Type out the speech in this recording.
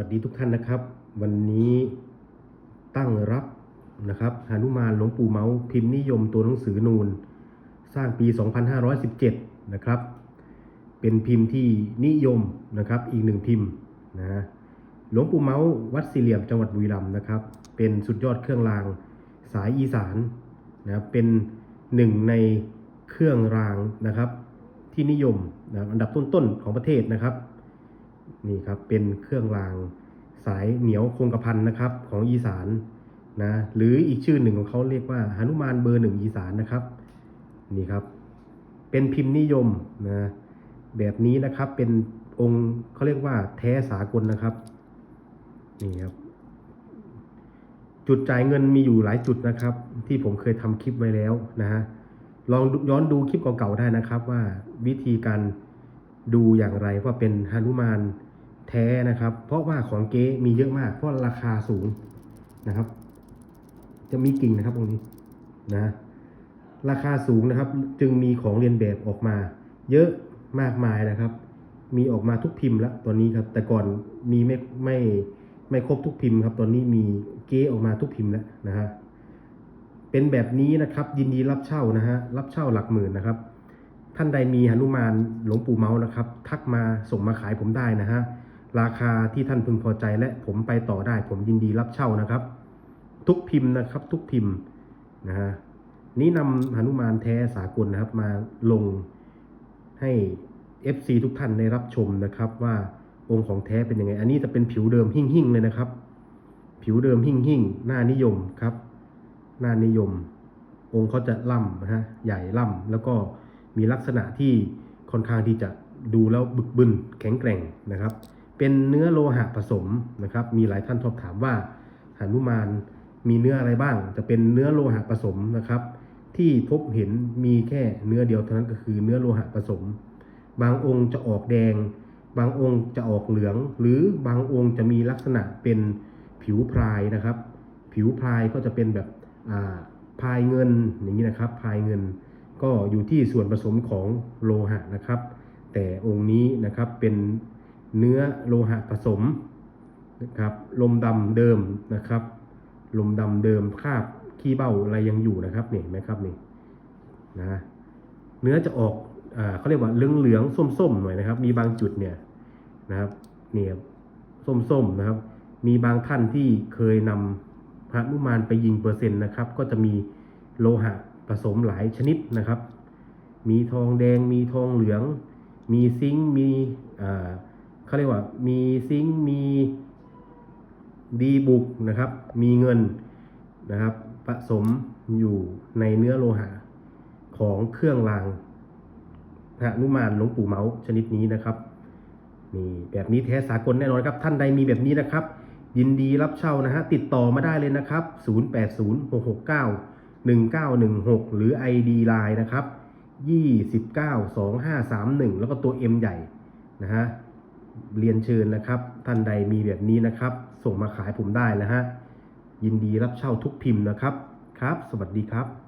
วัสดีทุกท่านนะครับ วันนี้ตั้งรับนะครับหานุมานหลวงปู่เมาส์พิมพ์นิยมตัวหนังสือนูน สร้างปี 2517 นะครับ เป็นพิมพ์ที่นิยมนะครับอีกหนึ่งพิมพ์นะหลวงปู่เมาส์วัดสี่เหลี่ยมจังหวัดบุรีรัมย์นะครับ เป็นสุดยอดเครื่องรางสายอีสานนะเป็นหนึ่งในเครื่องรางนะครับที่นิยมนะอันดับต้นๆของประเทศนะครับ นี่ครับเป็นเครื่องรางสายเหนียวคงกระพันนะครับของอีสานนะหรืออีกชื่อหนึ่งของเขาเรียกว่าหนุมานเบอร์หนึ่งอีสานนะครับนี่ครับ เป็นพิมพ์นิยมนะแบบนี้นะครับเป็นองค์เขาเรียกว่าแท้สากลนะครับนี่ครับ จุดจ่ายเงินมีอยู่หลายจุดนะครับ ที่ผมเคยทำคลิปไว้แล้วนะฮะลองย้อนดูคลิปเก่าๆได้นะครับว่าวิธีการ ดูอย่างไรว่าเป็นฮนุมานแท้นะครับ เพราะว่าของเก๊มีเยอะมาก เพราะราคาสูงนะครับ จะมีกิ่งนะครับตรงนี้นะ ราคาสูงนะครับ จึงมีของเรียนแบบออกมา เยอะมากมายนะครับ มีออกมาทุกพิมพ์แล้วตอนนี้ครับ แต่ก่อนมีไม่ไม่ไม่ครบทุกพิมพ์ครับ ตอนนี้มีเก๊ออกมาทุกพิมพ์แล้วนะฮะเป็นแบบนี้นะครับ ยินดีรับเช่านะฮะรับเช่าหลักหมื่นนะครับ ท่านใดมีหนุมานหลวงปู่เมาส์นะครับ ทักมาส่งมาขายผมได้นะฮะราคาที่ท่านพึงพอใจและผมไปต่อได้ ผมยินดีรับเช่านะครับ ทุกพิมพ์นะครับ ทุกพิมพ์นะฮะนี้นำหนุมานแท้สากลนะครับ มาลงให้ FC ทุกท่านได้รับชมนะครับ ว่าองค์ของแท้เป็นยังไง อันนี้จะเป็นผิวเดิมหิ่งๆเลยนะครับ ผิวเดิมหิ่งๆหน้านิยมครับ หน้านิยม องค์เขาจะล่ำนะฮะใหญ่ล่ำแล้วก็ มีลักษณะที่ค่อนข้างที่จะดูแล้วบึกบึนแข็งแกร่งนะครับ เป็นเนื้อโลหะผสมนะครับ มีหลายท่านสอบถามว่าหนุมานมีเนื้ออะไรบ้าง จะเป็นเนื้อโลหะผสมนะครับ ที่พบเห็นมีแค่เนื้อเดียวเท่านั้นก็คือเนื้อโลหะผสม บางองค์จะออกแดง บางองค์จะออกเหลือง หรือบางองค์จะมีลักษณะเป็นผิวพรายนะครับ ผิวพรายก็จะเป็นแบบอ่าพายเงินอย่างนี้นะครับพายเงิน ก็อยู่ที่ส่วนผสมของโลหะนะครับ แต่องค์นี้นะครับเป็นเนื้อโลหะผสมนะครับลมดำเดิมนะครับ ลมดำเดิมคาบขี้เบ้าอะไรยังอยู่นะครับเนี่ยเห็นไหมครับนี่นะเนื้อจะออกอ่าเขาเรียกว่าเหลืองเหลืองๆส้มๆหน่อยนะครับ มีบางจุดเนี่ยนะครับเนี่ยส้มๆนะครับ มีบางท่านที่เคยนำพระนุมานไปยิงเปอร์เซ็นต์นะครับ ก็จะมีโลหะ ผสมหลายชนิดนะครับ มีทองแดง มีทองเหลือง มีซิงค์มีเขาเรียกว่า มีซิงค์มีดีบุกนะครับ มีเงินนะครับ ผสมอยู่ในเนื้อโลหะของเครื่องรางพระนุมานหลวงปู่เมาส์ชนิดนี้นะครับนี่แบบนี้แท้สากลแน่นอนครับ ท่านใดมีแบบนี้นะครับ ยินดีรับเช่านะฮะติดต่อมาได้เลยนะครับ 1916 หรือ ID Line นะครับ 292531 แล้วก็ตัว M ใหญ่นะฮะเรียนเชิญนะครับ ท่านใดมีแบบนี้นะครับ ส่งมาขายผมได้นะฮะยินดีรับเช่าทุกพิมพ์นะครับครับ สวัสดีครับ